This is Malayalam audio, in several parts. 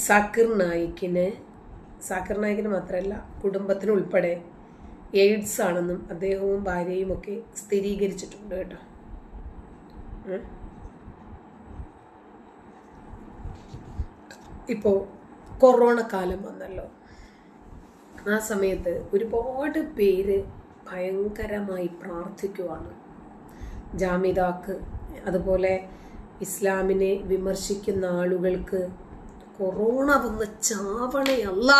സാക്കിർ നായിക്കിന് സാക്കിർ നായിക്കിന് മാത്രമല്ല കുടുംബത്തിനുൾപ്പെടെ എയ്ഡ്സ് ആണെന്നും അദ്ദേഹവും ഭാര്യയും ഒക്കെ സ്ഥിരീകരിച്ചിട്ടുണ്ട് കേട്ടോ. ഇപ്പോ ഇപ്പോൾ കൊറോണ കാലം വന്നല്ലോ. ആ സമയത്ത് ഒരുപാട് പേര് ഭയങ്കരമായി പ്രാർത്ഥിക്കുവാണ്. ജാമിതാക്ക് അതുപോലെ ഇസ്ലാമിനെ വിമർശിക്കുന്ന ആളുകൾക്ക് കൊറോണ വന്ന് ചാവണയല്ല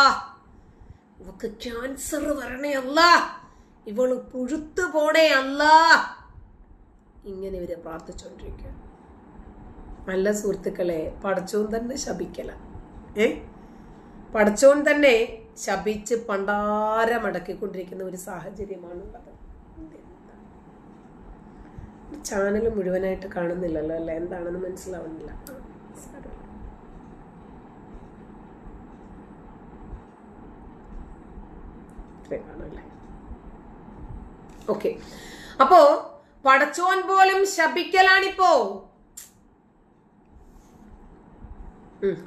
ഇവക്ക് ക്യാൻസർ വരണയല്ല ഇവൾ പുഴുത്തു പോണേയല്ല ഇങ്ങനെ ഇവരെ പ്രാർത്ഥിച്ചുകൊണ്ടിരിക്കുക നല്ല സുഹൃത്തുക്കളെ പടച്ചോൻ തന്നെ ശപിക്കല. ഏ? പടച്ചോൻ തന്നെ ശപിച്ച് പണ്ടാരമടക്കിക്കൊണ്ടിരിക്കുന്ന ഒരു സാഹചര്യമാണുള്ളത്. ചാനൽ മുഴുവനായിട്ട് കാണുന്നില്ലല്ലോ അല്ലേ? എന്താണെന്ന് മനസ്സിലാവുന്നില്ല ആ, സാരമില്ല. ഇത്രയും ഓക്കെ അപ്പോ പടച്ചോൻ പോലും ശപിക്കലാണിപ്പോ.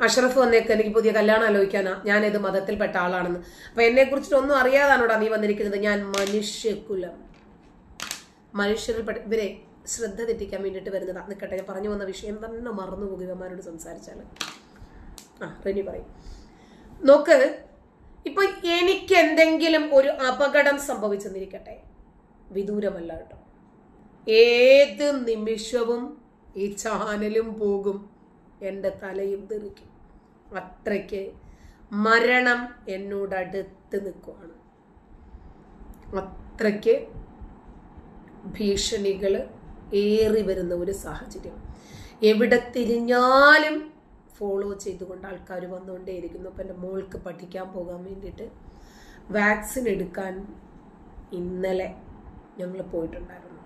അഷറഫ് വന്നേക്ക് എനിക്ക് പുതിയ കല്യാണം ആലോചിക്കാനാ. ഞാൻ ഏത് മതത്തിൽപ്പെട്ട ആളാണെന്ന്. അപ്പൊ എന്നെ കുറിച്ചിട്ട് ഒന്നും അറിയാതാണോടാ നീ വന്നിരിക്കുന്നത്? ഞാൻ മനുഷ്യകുലം. മനുഷ്യരിൽ പെട്ട ഇവരെ ശ്രദ്ധ തെറ്റിക്കാൻ വേണ്ടിയിട്ട് വരുന്നതാ. നിൽക്കട്ടെ ഞാൻ പറഞ്ഞു വന്ന വിഷയം തന്നെ മറന്നു പോകും ഇവന്മാരോട് സംസാരിച്ചാൽ ആ റെനി പറയും. നോക്ക് ഇപ്പൊ എനിക്ക് എന്തെങ്കിലും ഒരു അപകടം സംഭവിച്ചെന്നിരിക്കട്ടെ? വിദൂരമല്ല കേട്ടോ. ഏത് നിമിഷവും ഈ ചാനലും പോകും എന്റെ തലയും തെറിക്കും. അത്രയ്ക്ക് മരണം എന്നോടടുത്ത് നിൽക്കുവാണ്. അത്രയ്ക്ക് ഭീഷണികൾ ഏറി വരുന്ന ഒരു സാഹചര്യം. എവിടെ തിരിഞ്ഞാലും ഫോളോ ചെയ്തുകൊണ്ട് ആൾക്കാർ വന്നുകൊണ്ടേയിരിക്കുന്നു. അപ്പം എന്റെ മോൾക്ക് പഠിക്കാൻ പോകാൻ വേണ്ടിയിട്ട് വാക്സിൻ എടുക്കാൻ ഇന്നലെ ഞങ്ങൾ പോയിട്ടുണ്ടായിരുന്നു.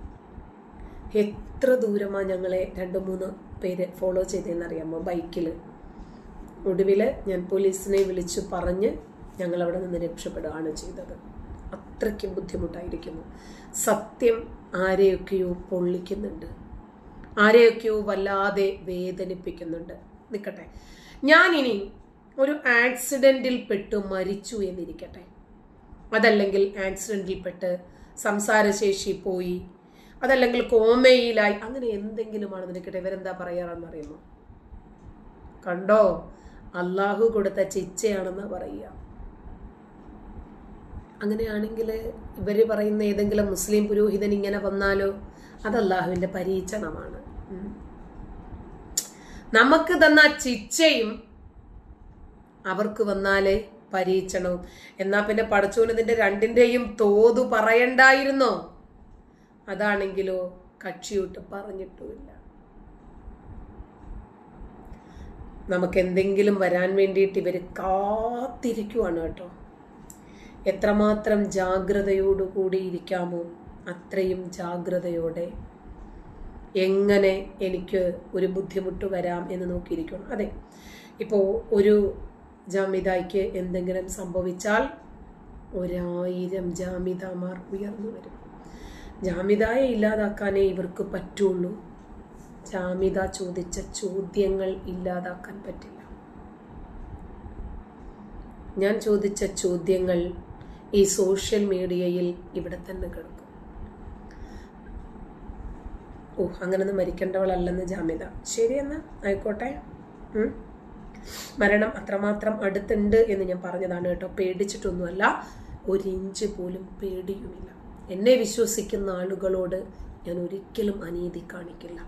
എത്ര ദൂരമാണ് ഞങ്ങളെ രണ്ട് മൂന്ന് പേര് ഫോളോ ചെയ്തതെന്നറിയാമോ ബൈക്കിൽ ഒടുവിൽ ഞാൻ പോലീസിനെ വിളിച്ച് പറഞ്ഞ് ഞങ്ങൾ അവിടെ നിന്ന് രക്ഷപ്പെടുകയാണ് ചെയ്തത്. അത്രയ്ക്കും ബുദ്ധിമുട്ടായിരിക്കുന്നു. സത്യം ആരെയൊക്കെയോ പൊള്ളിക്കുന്നുണ്ട്. ആരെയൊക്കെയോ വല്ലാതെ വേദനിപ്പിക്കുന്നുണ്ട്. നിൽക്കട്ടെ ഞാനിനി ഒരു ആക്സിഡന്റിൽ പെട്ട് മരിച്ചു എന്നിരിക്കട്ടെ. അതല്ലെങ്കിൽ ആക്സിഡന്റിൽ പെട്ട് സംസാരശേഷി പോയി. അതല്ലെങ്കിൽ കോമയിലായി. അങ്ങനെ എന്തെങ്കിലുമാണ് നിൽക്കട്ടെ ഇവരെന്താ പറയാറെന്ന് അറിയുമോ കണ്ടോ? അള്ളാഹു കൊടുത്ത ചിച്ചയാണെന്ന് പറയുക. അങ്ങനെയാണെങ്കിൽ ഇവർ പറയുന്ന ഏതെങ്കിലും മുസ്ലിം പുരോഹിതൻ ഇങ്ങനെ വന്നാലോ? അത് അള്ളാഹുവിന്റെ പരീക്ഷണമാണ്. നമുക്ക് തന്ന ചിച്ചയും അവർക്ക് വന്നാലേ പരീക്ഷണവും. എന്നാ പിന്നെ പടച്ചോനതിന്റെ രണ്ടിന്റെയും തോതു പറയണ്ടായിരുന്നോ? അതാണെങ്കിലോ കക്ഷി കക്ഷിയോട്ട് പറഞ്ഞിട്ടുമില്ല. നമുക്ക് എന്തെങ്കിലും വരാൻ വേണ്ടിയിട്ട് ഇവർ കാത്തിരിക്കുവാണ് കേട്ടോ. എത്രമാത്രം ജാഗ്രതയോടുകൂടി ഇരിക്കാമോ അത്രയും ജാഗ്രതയോടെ എങ്ങനെ എനിക്ക് ഒരു ബുദ്ധിമുട്ട് വരാം എന്ന് നോക്കിയിരിക്കണം. അതെ. ഇപ്പോൾ ഒരു ജാമിതായ്ക്ക് എന്തെങ്കിലും സംഭവിച്ചാൽ ഒരായിരം ജാമിതാമാർ ഉയർന്നു വരും. ജാമിതായെ ഇല്ലാതാക്കാനേ ഇവർക്ക് പറ്റുള്ളൂ. ജാമിത ചോദിച്ച ചോദ്യങ്ങൾ ഇല്ലാതാക്കാൻ പറ്റില്ല. ഞാൻ ചോദിച്ച ചോദ്യങ്ങൾ ഈ സോഷ്യൽ മീഡിയയിൽ ഇവിടെ തന്നെ കിടക്കും. ഓ അങ്ങനൊന്നും മരിക്കേണ്ടവളല്ലെന്ന് ജാമ്യത. ശരി എന്നാ ആയിക്കോട്ടെ. മരണം അത്രമാത്രം അടുത്തുണ്ട് എന്ന് ഞാൻ പറഞ്ഞതാണ് കേട്ടോ. പേടിച്ചിട്ടൊന്നുമല്ല. ഒരിഞ്ച് പോലും പേടിയുമില്ല. എന്നെ വിശ്വസിക്കുന്ന ആളുകളോട് ഞാൻ ഒരിക്കലും അനീതി കാണിക്കില്ല.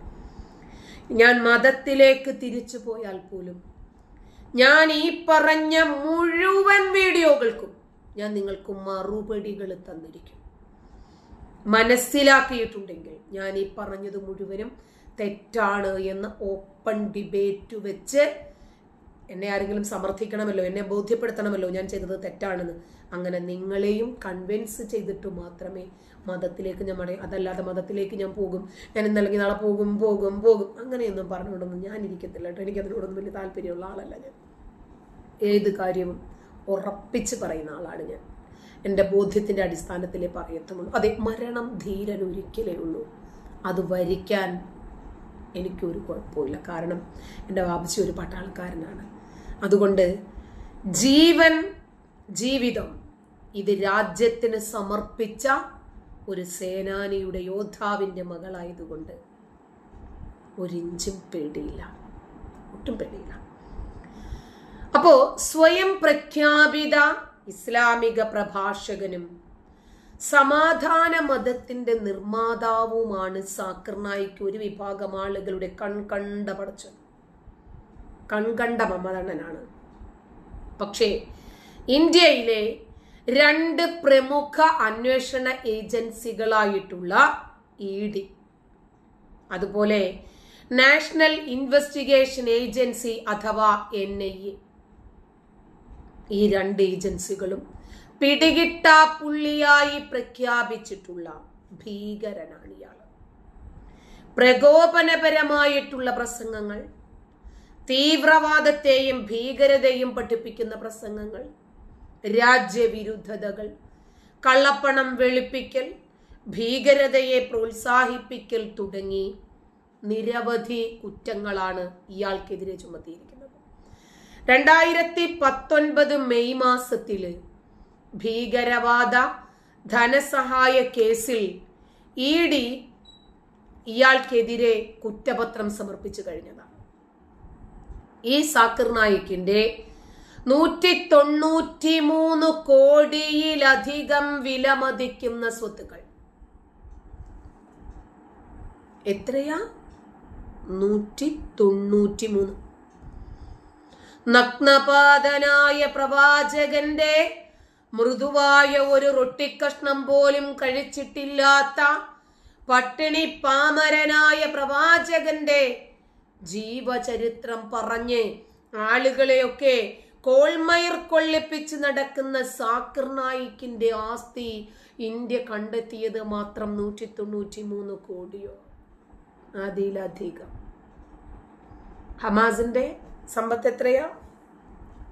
ഞാൻ മതത്തിലേക്ക് തിരിച്ചു പോയാൽ പോലും ഞാൻ ഈ പറഞ്ഞ മുഴുവൻ വീഡിയോകൾക്കും ഞാൻ നിങ്ങൾക്ക് മറുപടികൾ തന്നിരിക്കും. മനസ്സിലാക്കിയിട്ടുണ്ടെങ്കിൽ ഞാൻ ഈ പറഞ്ഞത് മുഴുവനും തെറ്റാണ് എന്ന് ഓപ്പൺ ഡിബേറ്റ് വെച്ച് എന്നെ ആരെങ്കിലും സമർത്ഥിക്കണമല്ലോ എന്നെ ബോധ്യപ്പെടുത്തണമല്ലോ ഞാൻ ചെയ്തത് തെറ്റാണെന്ന്. അങ്ങനെ നിങ്ങളെയും കൺവിൻസ് ചെയ്തിട്ട് മാത്രമേ മതത്തിലേക്ക് ഞാൻ പറയും അതല്ലാതെ മതത്തിലേക്ക് ഞാൻ പോകും. ഞാൻ ഇന്നല്ലെങ്കിൽ നാളെ പോകും പോകും പോകും. അങ്ങനെയൊന്നും പറഞ്ഞുകൊണ്ടൊന്നും ഞാൻ ഇരിക്കത്തില്ല കേട്ടോ. എനിക്ക് അതിനോടൊന്നും വലിയ താല്പര്യമുള്ള ആളല്ല ഞാൻ. ഏത് കാര്യവും ഉറപ്പിച്ച് പറയുന്ന ആളാണ് ഞാൻ. എന്റെ ബോധ്യത്തിന്റെ അടിസ്ഥാനത്തിലേ പറയത്തുള്ളൂ. അതെ മരണം ധീരൻ ഒരിക്കലേ ഉള്ളൂ. അത് വരിക്കാൻ എനിക്കൊരു കുഴപ്പമില്ല. കാരണം എന്റെ വാപ്പച്ചി ഒരു പട്ടാളക്കാരനാണ്. അതുകൊണ്ട് ജീവൻ ജീവിതം ഇത് രാജ്യത്തിന് സമർപ്പിച്ച ഒരു സേനാനിയുടെ യോദ്ധാവിന്റെ മകളായതുകൊണ്ട് ഒരിഞ്ചും പേടിയില്ല. ഒട്ടും പേടിയില്ല. അപ്പോ സ്വയം പ്രഖ്യാപിത ഇസ്ലാമിക പ്രഭാഷകനും സമാധാന മതത്തിന്റെ നിർമ്മാതാവുമാണ് സാക്കിർ നായിക്ക് ഒരു വിഭാഗം ആളുകളുടെ കൺകണ്ട പടച്ചത് കൺകണ്ട മമതണ്ണനാണ് പക്ഷേ ഇന്ത്യയിലെ രണ്ട് പ്രമുഖ അന്വേഷണ ഏജൻസികളായിട്ടുള്ള ഇ ഡി അതുപോലെ നാഷണൽ ഇൻവെസ്റ്റിഗേഷൻ ഏജൻസി അഥവാ എൻ ഐ എ ഈ രണ്ട് ഏജൻസികളും പിടികിട്ട പുള്ളിയായി പ്രഖ്യാപിച്ചിട്ടുള്ള ഭീകരനാണ് ഇയാൾ. പ്രകോപനപരമായിട്ടുള്ള പ്രസംഗങ്ങൾ തീവ്രവാദത്തെയും ഭീകരതയും പഠിപ്പിക്കുന്ന പ്രസംഗങ്ങൾ രാജ്യവിരുദ്ധതകൾ കള്ളപ്പണം വെളുപ്പിക്കൽ ഭീകരതയെ പ്രോത്സാഹിപ്പിക്കൽ തുടങ്ങി നിരവധി കുറ്റങ്ങളാണ് ഇയാൾക്കെതിരെ ചുമത്തിയിരിക്കുന്നത്. രണ്ടായിരത്തി പത്തൊൻപത് മെയ് മാസത്തിൽ ഭീകരവാദ ധനസഹായ കേസിൽ ഇ ഡി ഇയാൾക്കെതിരെ കുറ്റപത്രം സമർപ്പിച്ചു കഴിഞ്ഞതാണ്. ഈ സാക്കിർ നായിക്കിന്റെ നൂറ്റി തൊണ്ണൂറ്റി മൂന്ന് കോടിയിലധികം വിലമതിക്കുന്ന സ്വത്തുക്കൾ. എത്രയാ? നൂറ്റി തൊണ്ണൂറ്റി മൂന്ന് നഗ്നപാതനായ പ്രവാചകന്റെ മൃദുവായ ഒരു റൊട്ടിക്കഷ്ണം പോലും കഴിച്ചിട്ടില്ലാത്ത പട്ടിണി പാമരനായ പ്രവാചകന്റെ ജീവചരിത്രം പറഞ്ഞ് ആളുകളെയൊക്കെ കോൾമയർ കൊള്ളിപ്പിച്ച് നടക്കുന്ന സാക്കിർ നായിക്കിന്റെ ആസ്തി ഇന്ത്യ കണ്ടെത്തിയത് മാത്രം നൂറ്റി തൊണ്ണൂറ്റി മൂന്ന് കോടിയോ? അതിലധികം. ഹമാസിന്റെ സമ്പത്ത് എത്രയാ?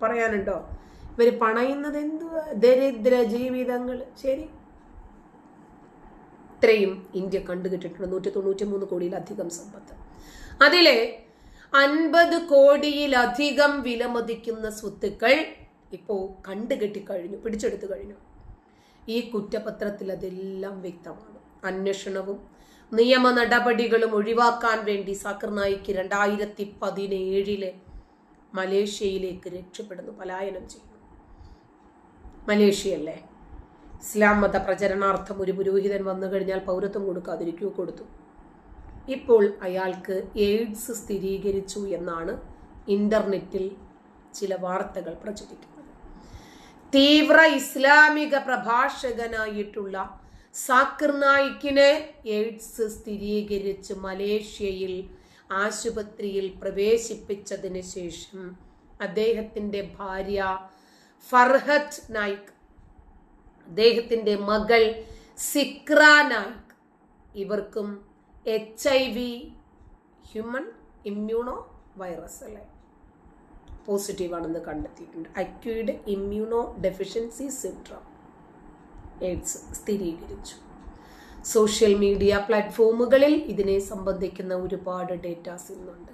പറയാനുണ്ടോ? ഇവർ പണയുന്നത് എന്തുവാ ദരിദ്ര ജീവിതങ്ങൾ. ശരി. ഇത്രയും ഇന്ത്യ കണ്ടുകിട്ടിട്ടുണ്ട്. നൂറ്റി തൊണ്ണൂറ്റി മൂന്ന് കോടിയിലധികം സമ്പത്ത്. അതിലെ അൻപത് കോടിയിലധികം വിലമതിക്കുന്ന സ്വത്തുക്കൾ ഇപ്പോൾ കണ്ടുകെട്ടി കഴിഞ്ഞു പിടിച്ചെടുത്തു കഴിഞ്ഞു. ഈ കുറ്റപത്രത്തിൽ അതെല്ലാം വ്യക്തമാണ്. അന്വേഷണവും നിയമ നടപടികളും ഒഴിവാക്കാൻ വേണ്ടി സാക്കർ നായിക്ക് രണ്ടായിരത്തി പതിനേഴിൽ മലേഷ്യയിലേക്ക് രക്ഷപ്പെടുന്നു പലായനം ചെയ്യുന്നു. മലേഷ്യയല്ലേ? ഇസ്ലാം മത പ്രചരണാർത്ഥം ഒരു പുരോഹിതൻ വന്നു കഴിഞ്ഞാൽ പൗരത്വം കൊടുക്കാതിരിക്കൂ കൊടുത്തു. ഇപ്പോൾ അയാൾക്ക് എയ്ഡ്സ് സ്ഥിരീകരിച്ചു എന്നാണ് ഇന്റർനെറ്റിൽ ചില വാർത്തകൾ പ്രചരിക്കുന്നത്. തീവ്ര ഇസ്ലാമിക പ്രഭാഷകനായിട്ടുള്ള സാക്കിർ നായിക്കിനെ എയ്ഡ്സ് സ്ഥിരീകരിച്ച് മലേഷ്യയിൽ ആശുപത്രിയിൽ പ്രവേശിപ്പിച്ചതിന് ശേഷം അദ്ദേഹത്തിന്റെ ഭാര്യ ഫർഹത്ത് നായിക് അദ്ദേഹത്തിന്റെ മകൾ സിക്ര നായിക് ഇവർക്കും H I V human immuno virus അല്ലേ? പോസിറ്റീവ് ആണെന്ന് കണ്ടെത്തിയിട്ടുണ്ട്. Acquired immunodeficiency syndrome AIDS സ്ഥിരീകരിച്ചു. സോഷ്യൽ മീഡിയ പ്ലാറ്റ്ഫോമുകളിൽ ഇതിനെ സംബന്ധിക്കുന്ന ഒരുപാട് ഡേറ്റാസ് ഇന്നുണ്ട്.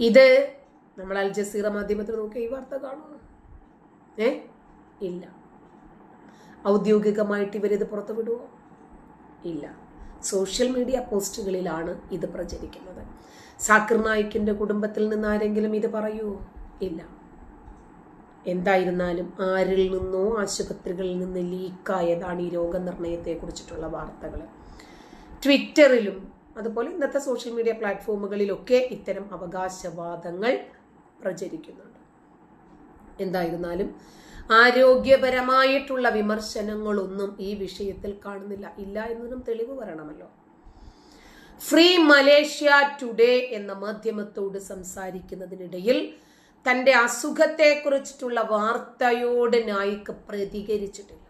ഇത് നമ്മൾ അൽ ജസീറ മാധ്യമത്തിൽ നോക്കി ഈ വാർത്ത കാണുന്നു ഏ? ഇല്ല. ഔദ്യോഗികമായിട്ട് ഇവരിത് പുറത്തു വിടുമോ ഇല്ല. സോഷ്യൽ മീഡിയ പോസ്റ്റുകളിലാണ് ഇത് പ്രചരിക്കുന്നത്. സാക്കിർ നായിക്കിന്റെ കുടുംബത്തിൽ നിന്ന് ആരെങ്കിലും ഇത് പറയൂ? ഇല്ല. എന്തായിരുന്നാലും ആരിൽ നിന്നോ ആശുപത്രികളിൽ നിന്ന് ലീക്കായതാണ് ഈ രോഗനിർണയത്തെ കുറിച്ചിട്ടുള്ള വാർത്തകൾ. ട്വിറ്ററിലും അതുപോലെ ഇന്നത്തെ സോഷ്യൽ മീഡിയ പ്ലാറ്റ്ഫോമുകളിലൊക്കെ ഇത്തരം അവകാശവാദങ്ങൾ പ്രചരിക്കുന്നുണ്ട്. എന്തായിരുന്നാലും ആരോഗ്യപരമായിട്ടുള്ള വിമർശനങ്ങളൊന്നും ഈ വിഷയത്തിൽ കാണുന്നില്ല. ഇല്ല എന്നതിനും തെളിവ് വരണമല്ലോ. ഫ്രീ മലേഷ്യ ടുഡേ എന്ന മാധ്യമത്തോട് സംസാരിക്കുന്നതിനിടയിൽ തന്റെ അസുഖത്തെക്കുറിച്ചിട്ടുള്ള വാർത്തയോട് നായിക്ക് പ്രതികരിച്ചിട്ടില്ല.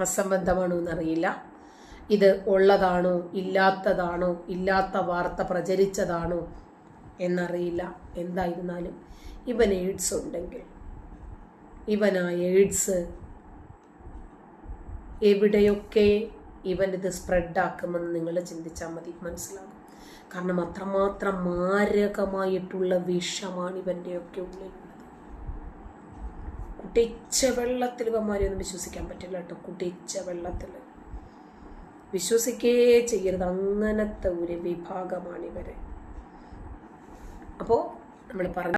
അസംബന്ധമാണോ എന്നറിയില്ല ഇത് ഉള്ളതാണോ ഇല്ലാത്തതാണോ ഇല്ലാത്ത വാർത്ത പ്രചരിച്ചതാണോ എന്നറിയില്ല. എന്തായിരുന്നാലും ഇവൻ എയ്ഡ്സ് ഉണ്ടെങ്കിൽ. ഇവൻ ആ എയ്ഡ്സ് എവിടെയൊക്കെ ഇവൻ ഇത് സ്പ്രെഡാക്കുമെന്ന് നിങ്ങൾ ചിന്തിച്ചാൽ മതി. മനസ്സിലാകും. കാരണം അത്രമാത്രം മാരകമായിട്ടുള്ള വിഷമാണ് ഇവന്റെയൊക്കെ ഉള്ളിലുള്ളത് കുട്ടിച്ച വെള്ളത്തിൽ ഇവന്മാരെ ഒന്നും വിശ്വസിക്കാൻ പറ്റില്ല കേട്ടോ. കുട്ടിച്ച വെള്ളത്തിൽ. വിശ്വസിക്കേ ചെയ്യരുത്. അങ്ങനത്തെ ഒരു വിഭാഗമാണ് ഇവർ. അപ്പോൾ നമ്മൾ പറഞ്ഞ